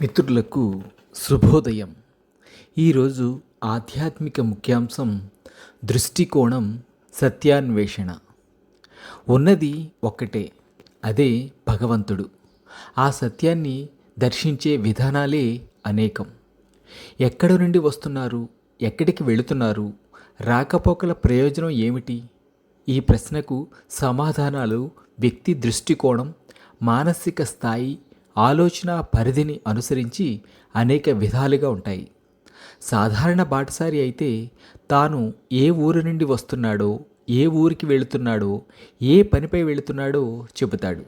మిత్రులకు శుభోదయం. ఈరోజు ఆధ్యాత్మిక ముఖ్యాంశం దృష్టికోణం సత్యాన్వేషణ. ఉన్నది ఒక్కటే అదే భగవంతుడు. ఆ సత్యాన్ని దర్శించే విధానాలే అనేకం. ఎక్కడి నుండి వస్తున్నారు ఎక్కడికి వెళుతున్నారు రాకపోకల ప్రయోజనం ఏమిటి? ఈ ప్రశ్నకు సమాధానాలు వ్యక్తి దృష్టికోణం మానసిక స్థాయి ఆలోచన పరిధిని అనుసరించి అనేక విధాలుగా ఉంటాయి. సాధారణ బాటసారి అయితే తాను ఏ ఊరు నుండి వస్తున్నాడో ఏ ఊరికి వెళుతున్నాడో ఏ పనిపై వెళుతున్నాడో చెబుతాడు.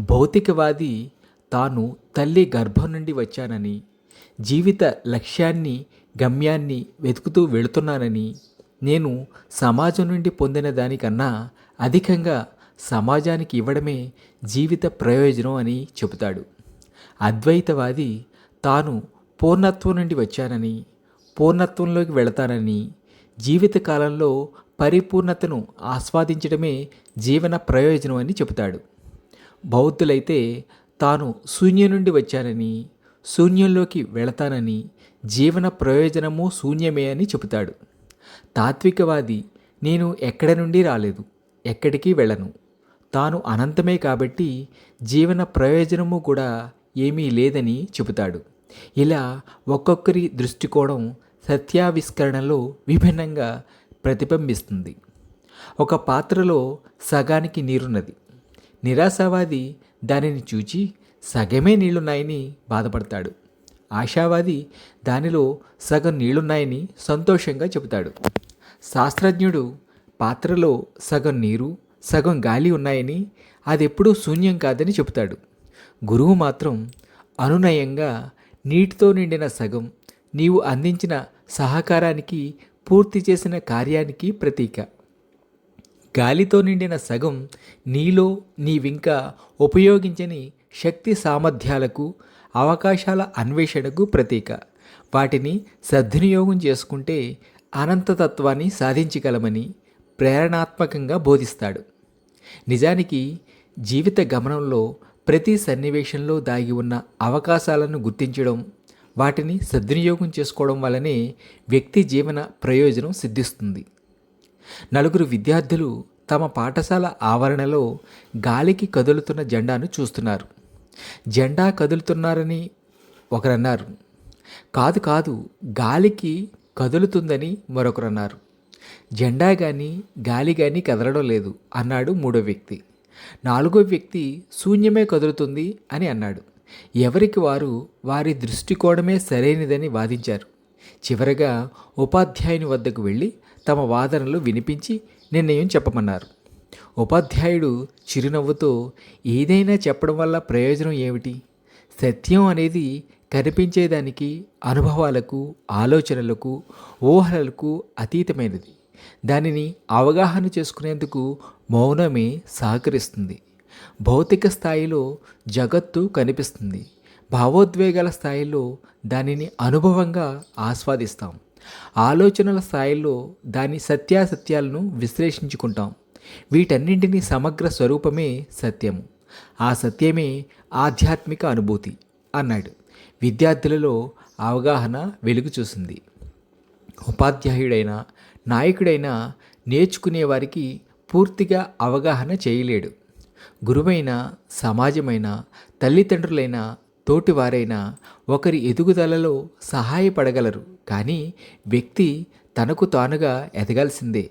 భౌతికవాది తాను తల్లి గర్భం నుండి వచ్చానని జీవిత లక్ష్యాన్ని గమ్యాన్ని వెతుకుతూ వెళుతున్నానని నేను సమాజం నుండి పొందిన దానికన్నా అధికంగా సమాజానికి ఇవ్వడమే జీవిత ప్రయోజనం అని చెబుతాడు. అద్వైతవాది తాను పూర్ణత్వం నుండి వచ్చానని పూర్ణత్వంలోకి వెళతానని జీవితకాలంలో పరిపూర్ణతను ఆస్వాదించడమే జీవన ప్రయోజనం అని చెబుతాడు. బౌద్ధులైతే తాను శూన్యం నుండి వచ్చానని శూన్యంలోకి వెళతానని జీవన ప్రయోజనము శూన్యమే అని చెబుతాడు. తాత్వికవాది నేను ఎక్కడ నుండి రాలేదు ఎక్కడికి వెళ్ళను తాను అనంతమే కాబట్టి జీవన ప్రయోజనము కూడా ఏమీ లేదని చెబుతాడు. ఇలా ఒక్కొక్కరి దృష్టికోణం సత్యావిష్కరణలో విభిన్నంగా ప్రతిబింబిస్తుంది. ఒక పాత్రలో సగానికి నీరున్నది. నిరాశావాది దానిని చూచి సగమే నీళ్ళున్నాయని బాధపడతాడు. ఆశావాది దానిలో సగం నీళ్ళున్నాయని సంతోషంగా చెబుతాడు. శాస్త్రజ్ఞుడు పాత్రలో సగం నీరు సగం గాలి ఉన్నాయని అది ఎప్పుడూ శూన్యం కాదని చెబుతాడు. గురువు మాత్రం అనునయంగా నీటితో నిండిన సగం నీవు అందించిన సహకారానికి పూర్తి చేసిన కార్యానికి ప్రతీక. గాలితో నిండిన సగం నీలో నీవింకా ఉపయోగించని శక్తి సామర్థ్యాలకు అవకాశాల అన్వేషణకు ప్రతీక. వాటిని సద్వినియోగం చేసుకుంటే అనంతతత్వాన్ని సాధించగలమని ప్రేరణాత్మకంగా బోధిస్తాడు. నిజానికి జీవిత గమనంలో ప్రతి సన్నివేశంలో దాగి ఉన్న అవకాశాలను గుర్తించడం వాటిని సద్వినియోగం చేసుకోవడం వల్లనే వ్యక్తి జీవన ప్రయోజనం సిద్ధిస్తుంది. నలుగురు విద్యార్థులు తమ పాఠశాల ఆవరణలో గాలికి కదులుతున్న జెండాను చూస్తున్నారు. జెండా కదులుతున్నారని ఒకరన్నారు. కాదు కాదు గాలికి కదులుతుందని మరొకరన్నారు. జెండా కానీ గాలి కానీ కదలడం లేదు అన్నాడు మూడో వ్యక్తి. నాలుగో వ్యక్తి శూన్యమే కదులుతుంది అని అన్నాడు. ఎవరికి వారు వారి దృష్టికోణమే సరైనదని వాదించారు. చివరగా ఉపాధ్యాయుని వద్దకు వెళ్ళి తమ వాదనలు వినిపించి నిర్ణయం చెప్పమన్నారు. ఉపాధ్యాయుడు చిరునవ్వుతో ఏదైనా చెప్పడం వల్ల ప్రయోజనం ఏమిటి? సత్యం అనేది కనిపించేదానికి అనుభవాలకు ఆలోచనలకు ఊహలకు అతీతమైనది. దానిని అవగాహన చేసుకునేందుకు మౌనమే సహకరిస్తుంది. భౌతిక స్థాయిలో జగత్తు కనిపిస్తుంది. భావోద్వేగాల స్థాయిలో దానిని అనుభవంగా ఆస్వాదిస్తాం. ఆలోచనల స్థాయిలో దాని సత్యాసత్యాలను విశ్లేషించుకుంటాం. వీటన్నింటినీ సమగ్ర స్వరూపమే సత్యము. ఆ సత్యమే ఆధ్యాత్మిక అనుభూతి అన్నాడు. విద్యార్థులలో అవగాహన వెలుగు చూసింది. ఉపాధ్యాయుడైన నాయకుడైనా నేర్చుకునేవారికి పూర్తిగా అవగాహన చేయలేడు. గురువైన సమాజమైన తల్లిదండ్రులైన తోటివారైనా ఒకరి ఎదుగుదలలో సహాయపడగలరు. కానీ వ్యక్తి తనకు తానుగా ఎదగాల్సిందే.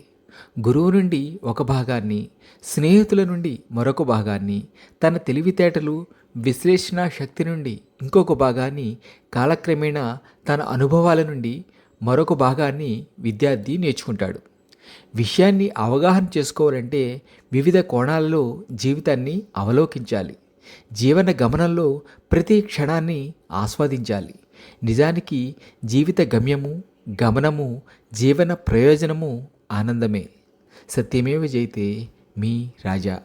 గురువు నుండి ఒక భాగాన్ని స్నేహితుల నుండి మరొక భాగాన్ని తన తెలివితేటలు విశ్లేషణ శక్తి నుండి ఇంకొక భాగాన్ని కాలక్రమేణా తన అనుభవాల నుండి మరొక భాగాన్ని విద్యార్థి నేర్చుకుంటాడు. విషయాన్ని అవగాహన చేసుకోవాలంటే వివిధ కోణాలలో జీవితాన్ని అవలోకించాలి. జీవన గమనంలో ప్రతి క్షణాన్ని ఆస్వాదించాలి. నిజానికి జీవిత గమ్యము గమనము జీవన ప్రయోజనము ఆనందమే. సత్యమేవ జైతే మీ రాజా.